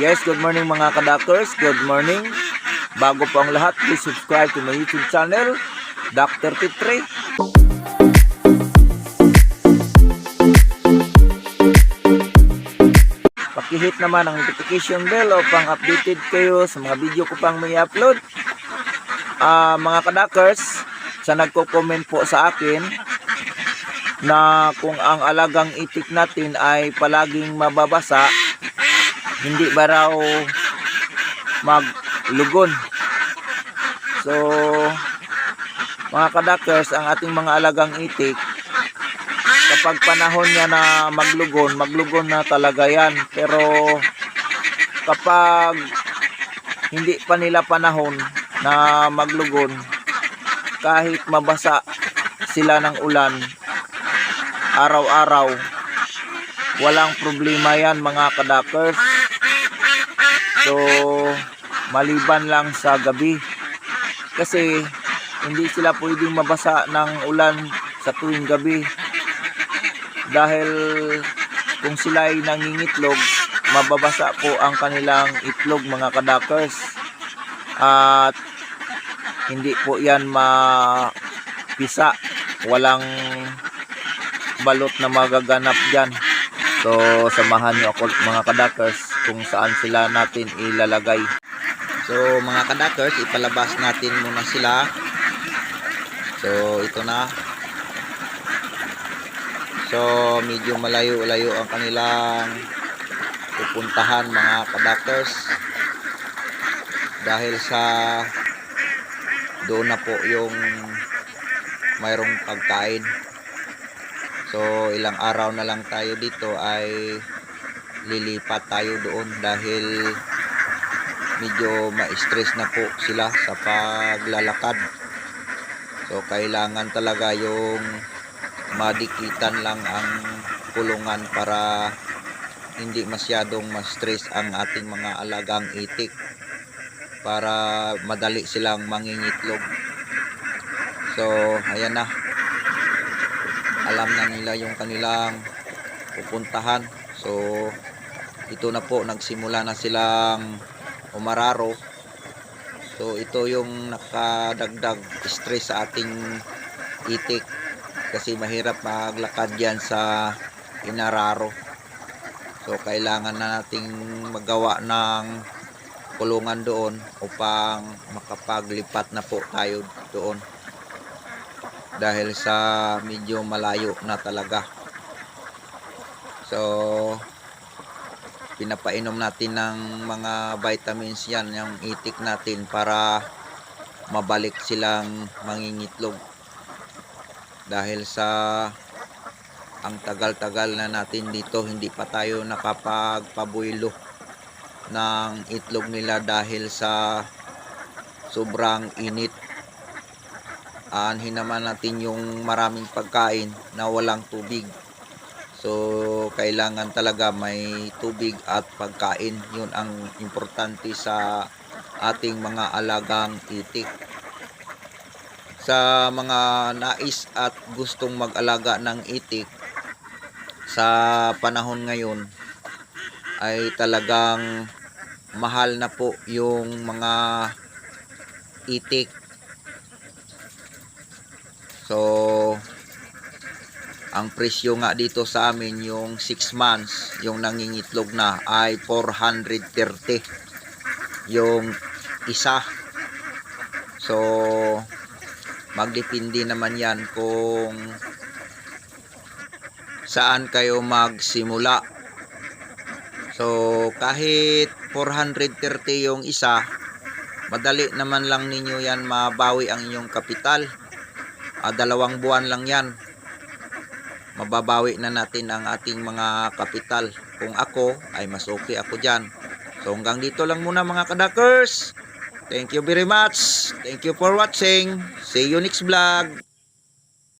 Yes, good morning mga kadakers. Good morning. Bago po ang lahat, please subscribe to my YouTube channel, Dr. Titre. Pakihit naman ang notification bell upang updated kayo sa mga video ko pang may upload. Ah, mga kadakers, sa nagko-comment po sa akin na kung ang alagang itik natin ay palaging mababasa, hindi ba raw maglugon. So, mga kadakers, ang ating mga alagang itik, kapag panahon niya na maglugon, maglugon na talaga yan. Pero, kapag hindi pa nila panahon na maglugon, kahit mabasa sila ng ulan, araw-araw, walang problema yan mga kadakers. So, maliban lang sa gabi. Kasi, hindi sila pwedeng mabasa ng ulan sa tuwing gabi. Dahil, kung sila ay nangingitlog, mababasa po ang kanilang itlog mga kadakers. At, hindi po yan mapisa. Walang balot na magaganap dyan. So, samahan nyo ako mga kadakers kung saan sila natin ilalagay. So, mga kadakers, ipalabas natin muna sila. So, ito na. So, medyo malayo-layo ang kanilang pupuntahan mga kadakers. Dahil sa doon na po yung mayroong pagkain. So, ilang araw na lang tayo dito ay lilipat tayo doon dahil medyo ma-stress na po sila sa paglalakad. So, kailangan talaga yung madikitan lang ang kulungan para hindi masyadong ma-stress ang ating mga alagang itik para madali silang mangingitlog. So, ayan na alam na nila yung kanilang pupuntahan. So ito na po nagsimula na silang umararo. So ito yung nakadagdag stress sa ating itik kasi mahirap maglakad yan sa inararo. So kailangan na nating magawa ng kulungan doon upang makapaglipat na po tayo doon dahil sa medyo malayo na talaga. So pinapainom natin ng mga vitamins yan yung itik natin para mabalik silang mangingitlog. Dahil sa ang tagal-tagal na natin dito hindi pa tayo nakapagpabuilo ng itlog nila dahil sa sobrang init aanhin naman natin yung maraming pagkain na walang tubig. So, kailangan talaga may tubig at pagkain. Yun ang importante sa ating mga alagang itik. Sa mga nais at gustong mag-alaga ng itik, sa panahon ngayon, ay talagang mahal na po yung mga itik So, ang presyo nga dito sa amin yung 6 months, yung nangingitlog na ay 430 yung isa. So, magdepende naman yan kung saan kayo magsimula. So, kahit 430 yung isa, madali naman lang ninyo yan mabawi ang inyong kapital uh, dalawang buwan lang yan mababawi na natin ang ating mga kapital. Kung ako ay mas okay ako dyan. So hanggang dito lang muna mga kadakers. Thank you very much. Thank you for watching. See you next vlog